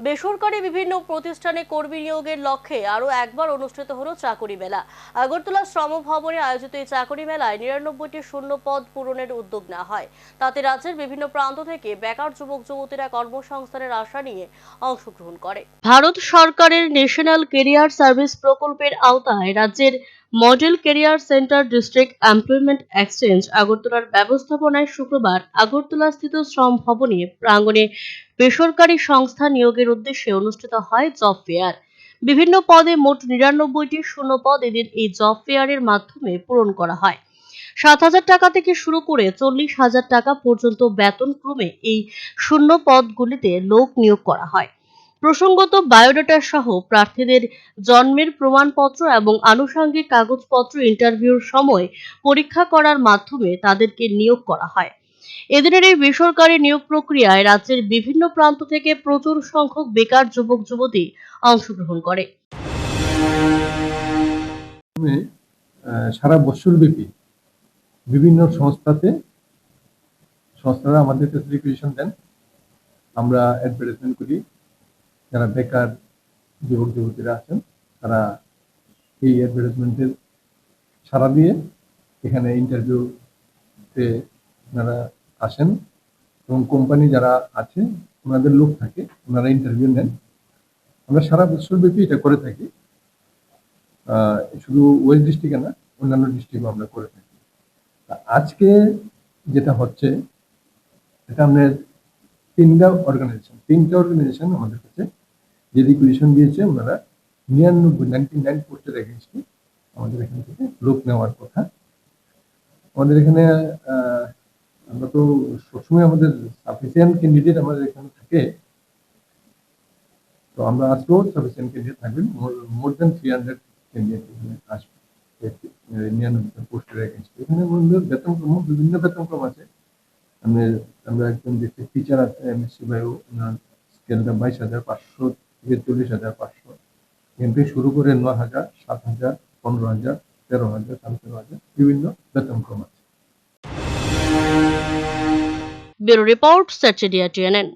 বেসরকারি বিভিন্ন প্রতিষ্ঠানে কর্মী নিয়োগের লক্ষ্যে আরও একবার অনুষ্ঠিত হলো চাকরি মেলা। আগরতলা শ্রম ভবনে আয়োজিত এই চাকরি মেলায় নিরানব্বইটি শূন্য পদ পূরণের উদ্যোগ নেওয়া হয়। তাতে রাজ্যের বিভিন্ন প্রান্ত থেকে বেকার যুবক, যুবতীরা কর্মসংস্থানের আশা নিয়ে অংশগ্রহণ করে। ভারত সরকারের ন্যাশনাল কেরিয়ার সার্ভিস প্রকল্পের আওতায় রাজ্যের model career centre district employment exchange আগরতলার ব্যবস্থাপনায় শুক্রবার আগরতলাস্থিত শ্রম ভবনে প্রাঙ্গণে বেসরকারি সংস্থা নিয়োগের উদ্দেশ্যে অনুষ্ঠিত হয় জব ফেয়ার। বিভিন্ন পদে মোট নিরানব্বইটি শূন্য পদ এদিন এই জব ফেয়ারের মাধ্যমে পূরণ করা হয়। সাত হাজার টাকা থেকে শুরু করে চল্লিশ হাজার টাকা পর্যন্ত বেতন ক্রমে এই শূন্য পদগুলিতে লোক নিয়োগ করা হয়। প্রসঙ্গত বায়োডাটা সহ প্রার্থীদের জন্মের প্রমাণপত্র এবং আনুষঙ্গিক কাগজপত্র ইন্টারভিউর সময় পরীক্ষা করার মাধ্যমে তাদেরকে নিয়োগ করা হয়। এদিনের এই বেসরকারি নিয়োগ প্রক্রিয়ায় রাজ্যের বিভিন্ন প্রান্ত থেকে প্রচুর সংখ্যক বেকার যুবক, যুবতী অংশগ্রহণ করে। সারা বছরব্যাপী বিভিন্ন সংস্থাতে, সংস্থারা আমাদের দেন। আমরা অ্যাডভার্টাইজমেন্ট করি। যারা বেকার যুবক যুবতীরা আছেন, তারা এই অ্যাডভার্টাইজমেন্টের সারা দিয়ে এখানে ইন্টারভিউতে ওনারা আসেন এবং কোম্পানি যারা আছে, ওনাদের লোক থাকে, ওনারা ইন্টারভিউ নেন। আমরা সারা বছরব্যাপী এটা করে থাকি। শুধু ওয়েস্ট ডিস্ট্রিক্টে না, অন্যান্য ডিস্ট্রিক্টও আমরা করে থাকি। আজকে যেটা হচ্ছে, এটা আমাদের তিনটা অর্গানাইজেশন তিনটা অর্গানাইজেশন আমাদের কাছে যে রিকুয়েশন দিয়েছে ওনারা নিরানব্বই নাইনটি নাইন পোস্টের এগেনস্টে আমাদের এখান থেকে লোক নেওয়ার কথা। আমাদের এখানে আমরা তো সবসময় আমাদের সাফিসিয়েন্ট ক্যান্ডিডেট আমাদের এখানে থাকে। তো আমরা আসব সাফিসিয়েন্ট ক্যান্ডিডেট থাকবেন। More than three hundred candidate আসবে। নিরানব্বই পোস্টের এগেনস্টে এখানে বেতনক্রম বিভিন্ন বেতনক্রম আছে। আমরা আমরা একজন দেখছি টিচার আছে এমএসসি বায়ু ওনার স্কেলটা বাইশ হাজার পাঁচশো থেকে চল্লিশ হাজার পাঁচশো। এমপি শুরু করে নয় হাজার, সাত হাজার, পনেরো হাজার, তেরো হাজার, সাড়ে তেরো হাজার, বিভিন্ন বেতনক্রম আছে। ব্যুরো রিপোর্ট সার্চেডিয়া টিএনএন।